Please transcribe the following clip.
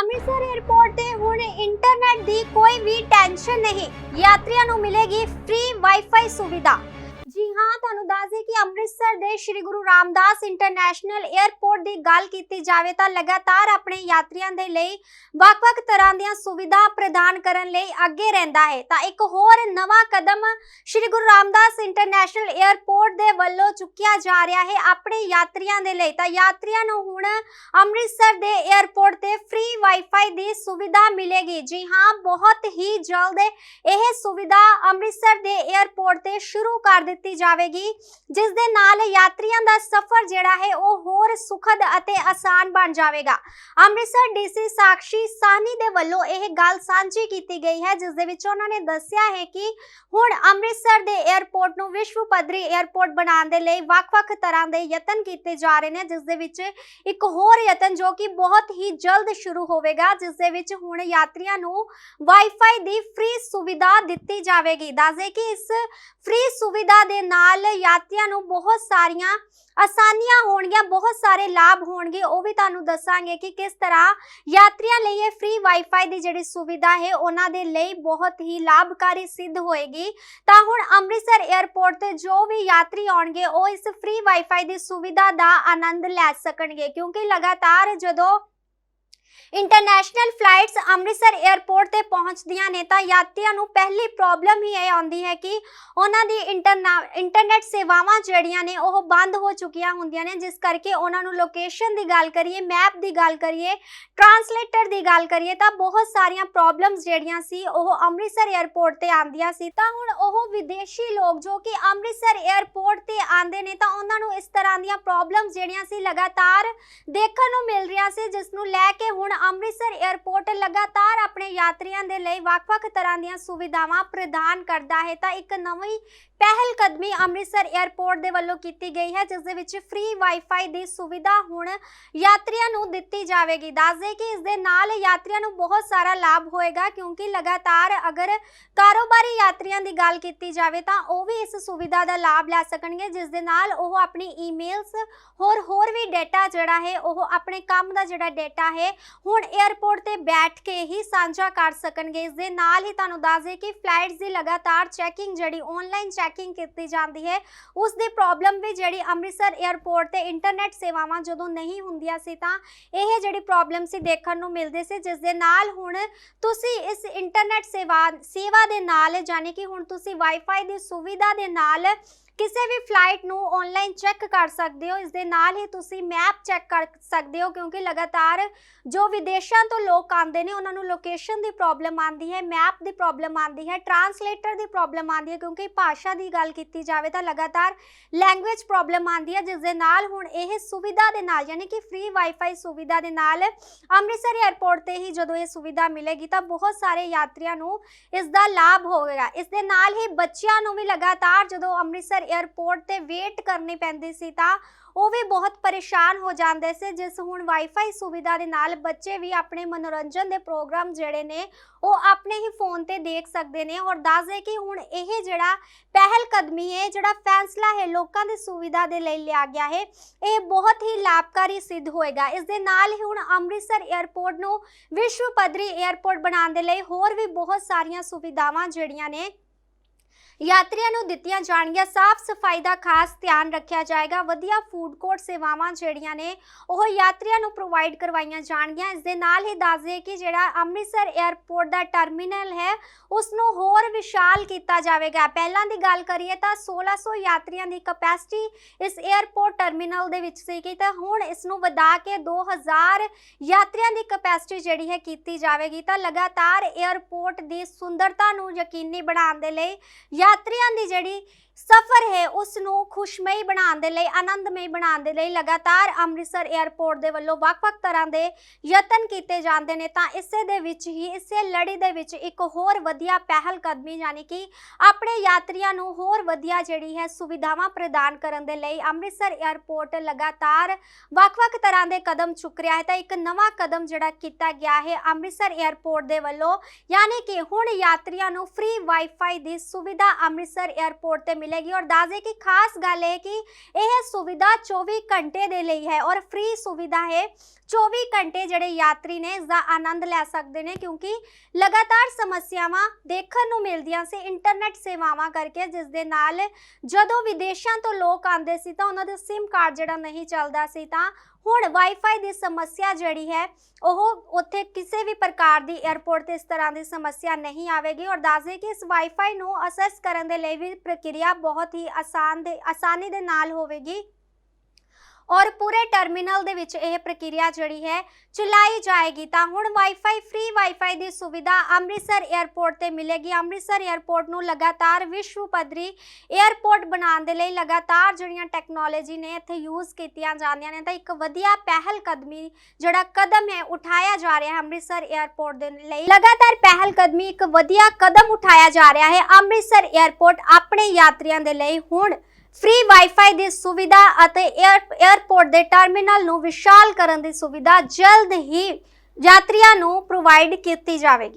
Amritsar airport ਤੇ ਹੁਣ internet ਦੀ ਕੋਈ ਵੀ ਟੈਨਸ਼ਨ ਨਹੀਂ। ਯਾਤਰੀਆਂ ਨੂੰ ਮਿਲੇਗੀ ਫ੍ਰੀ ਵਾਈਫਾਈ ਸੁਵਿਧਾ। ਜੀ ਹਾਂ, ਤੁਹਾਨੂੰ ਦੱਸ ਦੇ ਕਿ ਅੰਮ੍ਰਿਤਸਰ ਦੇ ਸ੍ਰੀ ਗੁਰੂ ਰਾਮਦਾਸ ਇੰਟਰਨੈਸ਼ਨਲ 에ਅਰਪੋਰਟ ਦੀ ਗੱਲ ਕੀਤੀ ਜਾਵੇ ਤਾਂ ਲਗਾਤਾਰ ਆਪਣੇ ਯਾਤਰੀਆਂ ਦੇ ਲਈ ਵੱਖ-ਵੱਖ ਤਰ੍ਹਾਂ ਦੀਆਂ ਸੁਵਿਧਾ ਪ੍ਰਦਾਨ ਕਰਨ ਲਈ ਅੱਗੇ ਰਹਿੰਦਾ ਹੈ। ਤਾਂ ਇੱਕ ਹੋਰ ਨਵਾਂ ਕਦਮ ਸ੍ਰੀ ਗੁਰੂ ਰਾਮਦਾਸ ਇੰਟਰਨੈਸ਼ਨਲ 에ਅਰਪੋਰਟ ਦੇ ਵੱਲੋਂ ਚੁੱਕਿਆ ਜਾ ਰਿਹਾ ਹੈ ਆਪਣੇ ਯਾਤਰੀਆਂ ਦੇ ਲਈ। ਤਾਂ ਯਾਤਰੀਆਂ ਨੂੰ ਹੁਣ ਅੰਮ੍ਰਿਤਸਰ ਦੇ 에ਅਰਪੋਰਟ ਤੇ ਫ੍ਰੀ ਵਾਈਫਾਈ ਦੀ ਸੁਵਿਧਾ ਮਿਲੇਗੀ। ਜੀ ਹਾਂ, ਬਹੁਤ ਹੀ ਜਲਦ ਇਹ ਸੁਵਿਧਾ ਅੰਮ੍ਰਿਤਸਰ ਦੇ 에ਅਰਪੋਰਟ ਤੇ ਸ਼ੁਰੂ ਕਰ ਦਿੱਤੀ ਜਾਵੇਗੀ, ਜਿਸ ਦੇ ਨਾਲ ਯਾਤਰੀਆਂ ਦਾ ਸਫ਼ਰ ਜਿਹੜਾ ਹੈ ਉਹ ਹੋਰ ਸੁਖਦ ਅਤੇ ਆਸਾਨ ਬਣ ਜਾਵੇਗਾ। ਅੰਮ੍ਰਿਤਸਰ ਡੀਸੀ ਸਾਕਸ਼ੀ ਸਾਨੀ ਦੇ ਵੱਲੋਂ ਇਹ ਗੱਲ ਸਾਂਝੀ ਕੀਤੀ ਗਈ ਹੈ, ਜਿਸ ਦੇ ਵਿੱਚ ਉਹਨਾਂ ਨੇ ਦੱਸਿਆ ਹੈ ਕਿ ਹੁਣ ਅੰਮ੍ਰਿਤਸਰ ਦੇ 에ਅਰਪੋਰਟ ਨੂੰ ਵਿਸ਼ਵ ਪੱਧਰੀ 에ਅਰਪੋਰਟ ਬਣਾਉਣ ਦੇ ਲਈ ਵੱਖ-ਵੱਖ ਤਰ੍ਹਾਂ ਦੇ ਯਤਨ ਕੀਤੇ ਜਾ ਰਹੇ ਨੇ, ਜਿਸ ਦੇ ਵਿੱਚ ਇੱਕ ਹੋਰ ਯਤਨ ਜੋ ਕਿ ਬਹੁਤ ਹੀ ਜਲਦ ਸ਼ੁਰੂ ਹੋਵੇਗਾ, ਜਿਸ ਦੇ ਵਿੱਚ ਹੁਣ ਯਾਤਰੀਆਂ ਨੂੰ ਵਾਈਫਾਈ ਦੀ ਫ੍ਰੀ ਸੁਵਿਧਾ ਦਿੱਤੀ ਜਾਵੇਗੀ। ਦੱਸਦੇ ਕਿ ਇਸ ਫ੍ਰੀ ਸੁਵਿਧਾ ਦੇ ਨਾਲ ਯਾਤਰੀਆਂ ਨੂੰ ਬਹੁਤ ਸਾਰੀਆਂ ਆਸਾਨੀਆਂ ਹੋਣਗੀਆਂ, ਬਹੁਤ ਸਾਰੇ ਲਾਭ ਹੋਣਗੇ। ਉਹ ਵੀ ਤੁਹਾਨੂੰ ਦੱਸਾਂਗੇ ਕਿ ਕਿਸ ਤਰ੍ਹਾਂ ਯਾਤਰੀਆਂ ਲਈ ਇਹ ਫ੍ਰੀ ਵਾਈਫਾਈ ਦੀ ਜਿਹੜੀ ਸੁਵਿਧਾ ਹੈ, ਉਹਨਾਂ ਦੇ ਲਈ ਬਹੁਤ ਹੀ ਲਾਭਕਾਰੀ ਸਿੱਧ ਹੋਏਗੀ। ਤਾਂ ਹੁਣ ਅੰਮ੍ਰਿਤਸਰ 에ਅਰਪੋਰਟ ਤੇ ਜੋ ਵੀ ਯਾਤਰੀ ਆਉਣਗੇ, ਉਹ ਇਸ ਫ੍ਰੀ ਵਾਈਫਾਈ ਦੀ ਸੁਵਿਧਾ ਦਾ ਆਨੰਦ ਲੈ ਸਕਣਗੇ, ਕਿਉਂਕਿ ਲਗਾਤਾਰ ਜਦੋਂ ਇੰਟਰਨੈਸ਼ਨਲ ਫਲਾਈਟਸ ਅੰਮ੍ਰਿਤਸਰ 에ਅਰਪੋਰਟ ਤੇ ਪਹੁੰਚਦੀਆਂ ਨੇ ਤਾਂ ਯਾਤਰੀਆਂ ਨੂੰ ਪਹਿਲੀ ਪ੍ਰੋਬਲਮ ਹੀ ਇਹ ਆਉਂਦੀ ਹੈ ਕਿ ਉਹਨਾਂ ਦੀ ਇੰਟਰਨੈਟ ਸੇਵਾਵਾਂ ਜਿਹੜੀਆਂ ਨੇ ਉਹ ਬੰਦ ਹੋ ਚੁੱਕੀਆਂ ਹੁੰਦੀਆਂ ਨੇ, ਜਿਸ ਕਰਕੇ ਉਹਨਾਂ ਨੂੰ ਲੋਕੇਸ਼ਨ ਦੀ ਗੱਲ ਕਰੀਏ ਮੈਪ ਦੀ ਗੱਲ ਕਰੀਏ ਟਰਾਂਸਲੇਟਰ ਦੀ ਗੱਲ ਕਰੀਏ ਤਾਂ ਬਹੁਤ ਸਾਰੀਆਂ ਪ੍ਰੋਬਲਮਸ ਜਿਹੜੀਆਂ ਸੀ ਉਹ ਅੰਮ੍ਰਿਤਸਰ 에ਅਰਪੋਰਟ ਤੇ ਆਉਂਦੀਆਂ ਸੀ। ਤਾਂ ਹੁਣ ਉਹ ਵਿਦੇਸ਼ੀ ਲੋਕ ਜੋ ਕਿ ਅੰਮ੍ਰਿਤਸਰ 에ਅਰਪੋਰਟ ਤੇ ਆਉਂਦੇ ਨੇ ਤਾਂ ਉਹਨਾਂ ਨੂੰ ਇਸ ਤਰ੍ਹਾਂ ਦੀਆਂ ਪ੍ਰੋਬਲਮਸ ਜਿਹੜੀਆਂ ਸੀ ਲਗਾਤਾਰ ਦੇਖਣ ਨੂੰ ਮਿਲ ਰਹੀਆਂ ਸੀ, ਜਿਸ ਨੂੰ ਲੈ ਕੇ ਹੁਣ ਅੰਮ੍ਰਿਤਸਰ 에ਅਰਪੋਰਟ ਲਗਾਤਾਰ ਆਪਣੇ ਯਾਤਰੀਆਂ ਦੇ ਲਈ ਵੱਖ-ਵੱਖ ਤਰ੍ਹਾਂ ਦੀਆਂ ਸੁਵਿਧਾਵਾਂ ਪ੍ਰਦਾਨ ਕਰਦਾ ਹੈ, ਤਾਂ ਇੱਕ ਨਵੀਂ ਪਹਿਲ ਕਦਮੀ ਅੰਮ੍ਰਿਤਸਰ 에ਅਰਪੋਰਟ ਦੇ ਵੱਲੋਂ ਕੀਤੀ ਗਈ ਹੈ, ਜਿਸ ਦੇ ਵਿੱਚ ਫ੍ਰੀ ਵਾਈਫਾਈ ਦੀ ਸੁਵਿਧਾ ਹੁਣ ਯਾਤਰੀਆਂ ਨੂੰ ਦਿੱਤੀ ਜਾਵੇਗੀ। ਦੱਸਦੇ ਕਿ ਇਸ ਦੇ ਨਾਲ ਯਾਤਰੀਆਂ ਨੂੰ ਬਹੁਤ ਸਾਰਾ ਲਾਭ ਹੋਏਗਾ, ਕਿਉਂਕਿ ਲਗਾਤਾਰ ਅਗਰ ਕਾਰੋਬਾਰੀ ਯਾਤਰੀਆਂ ਦੀ ਗੱਲ ਕੀਤੀ ਜਾਵੇ, ਤਾਂ ਉਹ ਵੀ ਇਸ ਸੁਵਿਧਾ ਦਾ ਲਾਭ ਲੈ ਸਕਣਗੇ, ਜਿਸ ਦੇ ਨਾਲ ਉਹ ਆਪਣੀ ਈਮੇਲਸ ਹੋਰ ਹੋਰ ਵੀ ਡਾਟਾ ਜਿਹੜਾ ਹੈ, ਉਹ ਆਪਣੇ ਕੰਮ ਦਾ ਜਿਹੜਾ ਡਾਟਾ ਹੈ ਹੁਣ 에ਅਰਪੋਰਟ ਤੇ ਬੈਠ ਕੇ ਹੀ ਸਾਂਝਾ ਕਰ ਸਕਣਗੇ। ਇਸ ਦੇ ਨਾਲ ਹੀ ਤੁਹਾਨੂੰ ਦੱਸ ਦੇ ਕਿ ਫਲਾਈਟਸ ਦੀ ਲਗਾਤਾਰ ਚੈਕਿੰਗ ਜਿਹੜੀ ਆਨਲਾਈਨ ਚੈਕਿੰਗ ਕੀਤੀ ਜਾਂਦੀ ਹੈ, ਉਸ ਦੀ ਪ੍ਰੋਬਲਮ ਵੀ ਜਿਹੜੀ ਅੰਮ੍ਰਿਤਸਰ 에ਅਰਪੋਰਟ ਤੇ ਇੰਟਰਨੈਟ ਸੇਵਾਵਾਂ ਜਦੋਂ ਨਹੀਂ ਹੁੰਦੀਆਂ ਸੀ ਤਾਂ ਇਹ ਜਿਹੜੀ ਪ੍ਰੋਬਲਮ ਸੀ ਦੇਖਣ ਨੂੰ ਮਿਲਦੀ ਸੀ, ਜਿਸ ਦੇ ਨਾਲ ਹੁਣ ਤੁਸੀਂ ਇਸ ਇੰਟਰਨੈਟ ਸੇਵਾ ਸੇਵਾ ਦੇ ਨਾਲ, ਯਾਨੀ ਕਿ ਹੁਣ ਤੁਸੀਂ ਵਾਈਫਾਈ ਦੀ ਸੁਵਿਧਾ ਦੇ ਨਾਲ ਕਿਸੇ ਵੀ ਫਲਾਈਟ ਨੂੰ ਆਨਲਾਈਨ ਚੈੱਕ ਕਰ ਸਕਦੇ ਹੋ। ਇਸ ਦੇ ਨਾਲ ਹੀ ਤੁਸੀਂ ਮੈਪ ਚੈੱਕ ਕਰ ਸਕਦੇ ਹੋ, ਕਿਉਂਕਿ ਲਗਾਤਾਰ ਜੋ ਵਿਦੇਸ਼ਾਂ ਤੋਂ ਲੋਕ ਆਉਂਦੇ ਨੇ, ਉਹਨਾਂ ਨੂੰ ਲੋਕੇਸ਼ਨ ਦੀ ਪ੍ਰੋਬਲਮ ਆਉਂਦੀ ਹੈ ਮੈਪ ਦੀ ਪ੍ਰੋਬਲਮ ਆਉਂਦੀ ਹੈ ਟਰਾਂਸਲੇਟਰ ਦੀ ਪ੍ਰੋਬਲਮ ਆਉਂਦੀ ਹੈ, ਕਿਉਂਕਿ ਭਾਸ਼ਾ ਦੀ ਗੱਲ ਕੀਤੀ ਜਾਵੇ ਤਾਂ ਲਗਾਤਾਰ ਲੈਂਗੁਏਜ ਪ੍ਰੋਬਲਮ ਆਉਂਦੀ ਹੈ ਜਿਸ ਦੇ ਨਾਲ ਹੁਣ ਇਹ ਸੁਵਿਧਾ ਦੇ ਨਾਲ, ਯਾਨੀ ਕਿ ਫ੍ਰੀ ਵਾਈਫਾਈ ਸੁਵਿਧਾ ਦੇ ਨਾਲ ਅੰਮ੍ਰਿਤਸਰ 에ਅਰਪੋਰਟ ਤੇ ਹੀ ਜਦੋਂ ਇਹ ਸੁਵਿਧਾ ਮਿਲੇਗੀ ਤਾਂ ਬਹੁਤ ਸਾਰੇ ਯਾਤਰੀਆਂ ਨੂੰ ਇਸ ਦਾ ਲਾਭ ਹੋਵੇਗਾ। ਇਸ ਦੇ ਨਾਲ ਹੀ ਬੱਚਿਆਂ ਨੂੰ ਵੀ ਲਗਾਤਾਰ ਜਦੋਂ ਅੰਮ੍ਰਿਤਸਰ 에어ਪੋਰਟ ਤੇ ਵੇਟ ਕਰਨੀ ਪੈਂਦੀ ਸੀ ਤਾਂ ਉਹ ਵੀ ਬਹੁਤ ਪਰੇਸ਼ਾਨ ਹੋ ਜਾਂਦੇ ਸੀ, ਜਿਸ ਹੁਣ ਵਾਈਫਾਈ ਸੁਵਿਧਾ ਦੇ ਨਾਲ ਬੱਚੇ ਵੀ ਆਪਣੇ ਮਨੋਰੰਜਨ ਦੇ ਪ੍ਰੋਗਰਾਮ ਜਿਹੜੇ ਨੇ, ਉਹ ਆਪਣੇ ਹੀ ਫੋਨ ਤੇ ਦੇਖ ਸਕਦੇ ਨੇ ਔਰ ਦੱਸ ਕਿ ਹੁਣ ਇਹ ਜਿਹੜਾ ਪਹਿਲ ਕਦਮੀ ਹੈ, ਜਿਹੜਾ ਫੈਸਲਾ ਹੈ ਲੋਕਾਂ ਦੀ ਸੁਵਿਧਾ ਦੇ ਲਈ ਲਿਆ ਗਿਆ ਹੈ, ਇਹ ਬਹੁਤ ਹੀ ਲਾਭਕਾਰੀ ਸਿੱਧ ਹੋਏਗਾ। ਇਸ ਦੇ ਨਾਲ ਹੀ ਹੁਣ ਅੰਮ੍ਰਿਤਸਰ 에ਅਰਪੋਰਟ ਨੂੰ ਵਿਸ਼ਵ ਪੱਧਰੀ 에ਅਰਪੋਰਟ ਬਣਾਉਣ ਦੇ ਲਈ ਹੋਰ ਵੀ ਬਹੁਤ ਸਾਰੀਆਂ ਸੁਵਿਧਾਵਾਂ ਜਿਹੜੀਆਂ ਨੇ ਯਾਤਰੀਆਂ ਨੂੰ ਦਿੱਤੀਆਂ ਜਾਣਗੀਆਂ। ਸਾਫ਼ ਸਫ਼ਾਈ ਦਾ ਖਾਸ ਧਿਆਨ ਰੱਖਿਆ ਜਾਏਗਾ। ਵਧੀਆ ਫੂਡ ਕੋਰਟ ਸੇਵਾਵਾਂ ਜਿਹੜੀਆਂ ਨੇ, ਉਹ ਯਾਤਰੀਆਂ ਨੂੰ ਪ੍ਰੋਵਾਈਡ ਕਰਵਾਈਆਂ ਜਾਣਗੀਆਂ। ਇਸ ਦੇ ਨਾਲ ਹੀ ਦੱਸ ਦਈਏ ਕਿ ਜਿਹੜਾ ਅੰਮ੍ਰਿਤਸਰ 에ਅਰਪੋਰਟ ਦਾ ਟਰਮੀਨਲ ਹੈ ਉਸ ਨੂੰ ਹੋਰ ਵਿਸ਼ਾਲ ਕੀਤਾ ਜਾਵੇਗਾ। ਪਹਿਲਾਂ ਦੀ ਗੱਲ ਕਰੀਏ ਤਾਂ 1600 ਯਾਤਰੀਆਂ ਦੀ ਕਪੈਸਿਟੀ ਇਸ 에ਅਰਪੋਰਟ ਟਰਮੀਨਲ ਦੇ ਵਿੱਚ ਸੀ ਤਾਂ ਹੁਣ ਇਸ ਨੂੰ ਵਧਾ ਕੇ 2000 ਯਾਤਰੀਆਂ ਦੀ ਕਪੈਸਿਟੀ ਜਿਹੜੀ ਹੈ ਕੀਤੀ ਜਾਵੇਗੀ। ਤਾਂ ਲਗਾਤਾਰ 에ਅਰਪੋਰਟ ਦੀ ਸੁੰਦਰਤਾ ਨੂੰ ਯਕੀਨੀ ਬਣਾਉਣ ਦੇ ਲਈ ਯਾਤਰੀਆਂ ਦੀ ਜਿਹੜੀ ਸਫ਼ਰ ਹੈ ਉਸ ਨੂੰ ਖੁਸ਼ਮਈ ਬਣਾਉਣ ਦੇ ਲਈ, ਆਨੰਦਮਈ ਬਣਾਉਣ ਦੇ ਲਈ ਲਗਾਤਾਰ ਅੰਮ੍ਰਿਤਸਰ 에ਅਰਪੋਰਟ ਦੇ ਵੱਲੋਂ ਵੱਖ-ਵੱਖ ਤਰ੍ਹਾਂ ਦੇ ਯਤਨ ਕੀਤੇ ਜਾਂਦੇ ਨੇ। ਤਾਂ ਇਸੇ ਦੇ ਵਿੱਚ ਹੀ, ਇਸੇ ਲੜੀ ਦੇ ਵਿੱਚ ਇੱਕ ਹੋਰ ਵਧੀਆ ਪਹਿਲ ਕਦਮੀ ਯਾਨੀ ਕਿ ਆਪਣੇ ਯਾਤਰੀਆਂ ਨੂੰ ਹੋਰ ਵਧੀਆ ਜਿਹੜੀ ਹੈ ਸੁਵਿਧਾਵਾਂ ਪ੍ਰਦਾਨ ਕਰਨ ਦੇ ਲਈ ਅੰਮ੍ਰਿਤਸਰ 에ਅਰਪੋਰਟ ਲਗਾਤਾਰ ਵੱਖ-ਵੱਖ ਤਰ੍ਹਾਂ ਦੇ ਕਦਮ ਚੁੱਕ ਰਿਹਾ ਹੈ। ਤਾਂ ਇੱਕ ਨਵਾਂ ਕਦਮ ਜਿਹੜਾ ਕੀਤਾ ਗਿਆ ਹੈ ਅੰਮ੍ਰਿਤਸਰ 에ਅਰਪੋਰਟ ਦੇ ਵੱਲੋਂ, ਯਾਨੀ ਕਿ ਹੁਣ ਯਾਤਰੀਆਂ ਨੂੰ ਫ੍ਰੀ ਵਾਈਫਾਈ ਦੀ ਸੁਵਿਧਾ ਅੰਮ੍ਰਿਤਸਰ 에ਅਰਪੋਰਟ ਤੇ ਮਿਲੇਗੀ ਔਰ ਦੱਸਦੇ ਕਿ ਖਾਸ ਗੱਲ ਇਹ ਕਿ ਇਹ ਸੁਵਿਧਾ 24 ਘੰਟੇ ਦੇ ਲਈ ਹੈ ਔਰ ਫ੍ਰੀ ਸੁਵਿਧਾ ਹੈ 24 ਘੰਟੇ ਜਿਹੜੇ ਯਾਤਰੀ ਨੇ ਇਸ ਦਾ ਆਨੰਦ ਲੈ ਸਕਦੇ ਨੇ ਕਿਉਂਕਿ ਲਗਾਤਾਰ ਸਮੱਸਿਆਵਾਂ ਦੇਖਣ ਨੂੰ ਮਿਲਦੀਆਂ ਸੀ ਇੰਟਰਨੈਟ ਸੇਵਾਵਾਂ ਕਰਕੇ ਜਿਸ ਦੇ ਨਾਲ ਜਦੋਂ ਵਿਦੇਸ਼ਾਂ ਤੋਂ ਲੋਕ ਆਉਂਦੇ ਸੀ ਤਾਂ ਉਹਨਾਂ ਦਾ SIM ਕਾਰਡ ਜਿਹੜਾ ਨਹੀਂ ਚੱਲਦਾ ਸੀ ਤਾਂ ਹੁਣ ਵਾਈਫਾਈ ਦੀ ਸਮੱਸਿਆ ਜਿਹੜੀ ਹੈ, ਉਹ ਉੱਥੇ ਕਿਸੇ ਵੀ ਪ੍ਰਕਾਰ ਦੀ 에ਅਰਪੋਰਟ ਤੇ ਇਸ ਤਰ੍ਹਾਂ ਦੀ ਸਮੱਸਿਆ ਨਹੀਂ ਆਵੇਗੀ ਔਰ ਦੱਸਦੇ ਕਿ ਇਸ ਵਾਈਫਾਈ ਨੂੰ ਅਸੈਸ ਕਰਨ ਦੇ ਲਈ ਵੀ ਪ੍ਰਕਿਰਿਆ ਬਹੁਤ ਹੀ ਆਸਾਨ ਦੇ, ਆਸਾਨੀ ਦੇ ਨਾਲ ਹੋਵੇਗੀ। ਔਰ ਪੂਰੇ ਟਰਮੀਨਲ ਦੇ ਵਿੱਚ ਇਹ ਪ੍ਰਕਿਰਿਆ ਜਿਹੜੀ ਹੈ ਚਲਾਈ ਜਾਏਗੀ। ਤਾਂ ਹੁਣ ਵਾਈਫਾਈ ਫ੍ਰੀ ਵਾਈਫਾਈ ਦੀ ਸੁਵਿਧਾ ਅੰਮ੍ਰਿਤਸਰ 에ਅਰਪੋਰਟ ਤੇ ਮਿਲੇਗੀ। ਅੰਮ੍ਰਿਤਸਰ 에ਅਰਪੋਰਟ ਨੂੰ ਲਗਾਤਾਰ ਵਿਸ਼ਵ ਪੱਧਰੀ 에ਅਰਪੋਰਟ ਬਣਾਉਣ ਦੇ ਲਈ ਲਗਾਤਾਰ ਜਿਹੜੀਆਂ ਟੈਕਨੋਲੋਜੀ ਨੇ ਇੱਥੇ ਯੂਜ਼ ਕੀਤੀਆਂ ਜਾਂਦੀਆਂ ਨੇ, ਤਾਂ ਇੱਕ ਵਧੀਆ ਪਹਿਲ ਕਦਮੀ ਜਿਹੜਾ ਕਦਮ ਹੈ, ਉਠਾਇਆ ਜਾ ਰਿਹਾ ਹੈ ਅੰਮ੍ਰਿਤਸਰ 에ਅਰਪੋਰਟ ਦੇ ਲਈ। ਲਗਾਤਾਰ ਪਹਿਲ ਕਦਮੀ, ਇੱਕ ਵਧੀਆ ਕਦਮ ਉਠਾਇਆ ਜਾ ਰਿਹਾ ਹੈ ਅੰਮ੍ਰਿਤਸਰ 에ਅਰਪੋਰਟ ਆਪਣੇ ਯਾਤਰੀਆਂ ਦੇ ਲਈ। ਹੁਣ ਫ੍ਰੀ ਵਾਈਫਾਈ ਦੀ ਸੁਵਿਧਾ ਅਤੇ 에ਅਰ 에ਅਰਪੋਰਟ ਦੇ ਟਰਮੀਨਲ ਨੂੰ ਵਿਸ਼ਾਲ ਕਰਨ ਦੀ ਸੁਵਿਧਾ ਜਲਦ ਹੀ ਯਾਤਰੀਆਂ ਨੂੰ ਪ੍ਰੋਵਾਈਡ ਕੀਤੀ ਜਾਵੇਗੀ।